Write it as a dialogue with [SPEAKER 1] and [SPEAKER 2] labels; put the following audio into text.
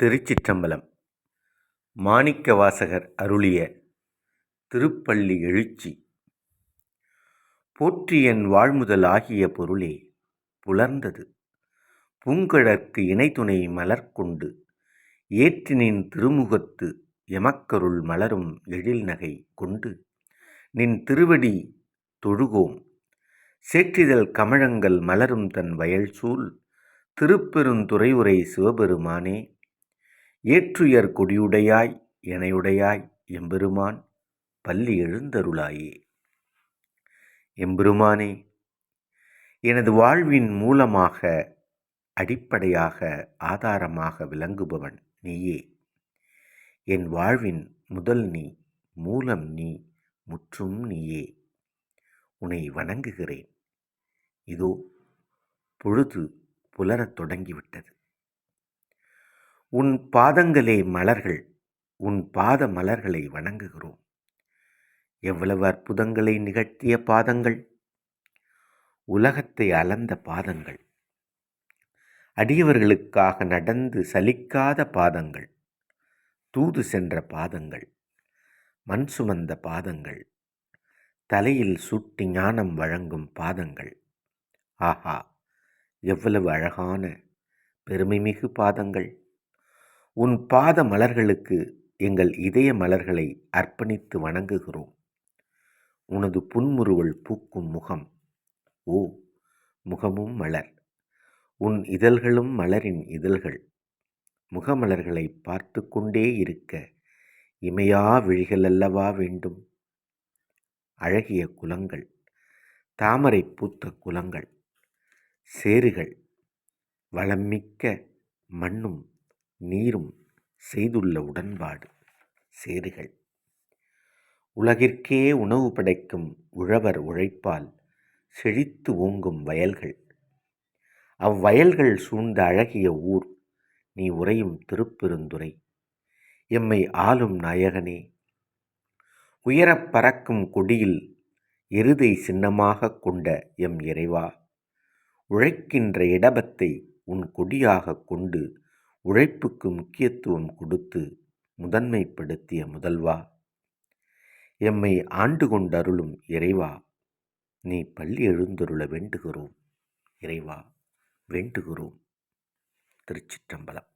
[SPEAKER 1] திருச்சிற்றம்பலம். மாணிக்கவாசகர் அருளிய திருப்பள்ளி எழுச்சி. போற்றி என் வாழ்முதல் ஆகிய பொருளே புலர்ந்தது. பூங்கழற்கு இணைத்துணை மலர்கொண்டு ஏற்றினின் திருமுகத்து எமக்கருள் மலரும் எழில்நகை கொண்டு நின் திருவடி தொழுகோம். சேற்றிதழ் கமழங்கள் மலரும் தன் வயல் சூழ் திருப்பெருந்துறையுரை சிவபெருமானே ஏற்றுயர் கொடியுடையாய் எனையுடையாய் எம்பெருமான் பள்ளி எழுந்தருளாயே. எம்பெருமானே எனது வாழ்வின் மூலமாக அடிப்படையாக ஆதாரமாக விளங்குபவன் நீயே. என் வாழ்வின் முதல் நீ மூலம் நீ முற்றும் நீயே. உன்னை வணங்குகிறேன். இதோ பொழுது புலரத் தொடங்கிவிட்டது. உன் பாதங்களே மலர்கள் உன் பாத மலர்களை வணங்குகிறோம். எவ்வளவு அற்புதங்களை நிகழ்த்திய பாதங்கள் உலகத்தை அளந்த பாதங்கள். அடியவர்களுக்காக நடந்து சலிக்காத பாதங்கள் தூது சென்ற பாதங்கள் மண் சுமந்த பாதங்கள் தலையில் சுட்டி ஞானம் வழங்கும் பாதங்கள். ஆஹா எவ்வளவு அழகான பெருமைமிகு பாதங்கள். உன் பாத மலர்களுக்கு எங்கள் இதய மலர்களை அர்ப்பணித்து வணங்குகிறோம். உனது புன்முறுவல் பூக்கும் முகம் ஓ முகமும் மலர். உன் இதழ்களும் மலரின் இதழ்கள். முகமலர்களை பார்த்து கொண்டே இருக்க இமையா விழிகள் அல்லவா வேண்டும். அழகிய குலங்கள் தாமரை பூத்த குலங்கள் சேறுகள் மிக்க மண்ணும் நீரும் செய்துள்ள உடன்பாடு சேறுகள் உலகிற்கே உணவு படைக்கும் உழவர் உழைப்பால் செழித்து ஓங்கும் வயல்கள். அவ்வயல்கள் சூழ்ந்த அழகிய ஊர் நீ உறையும் திருப்பெருந்துரை எம்மை ஆளும் நாயகனே உயரப் பறக்கும் கொடியில் எருதை சின்னமாகக் கொண்ட எம் இறைவா உழைக்கின்ற இடபத்தை உன் கொடியாகக் கொண்டு உழைப்புக்கு முக்கியத்துவம் கொடுத்து முதன்மைப்படுத்திய முதல்வா? எம்மை ஆண்டு கொண்டருளும் இறைவா? நீ பள்ளி எழுந்தருள வேண்டுகிறோம். இறைவா வேண்டுகிறோம். திருச்சிற்றம்பலம்.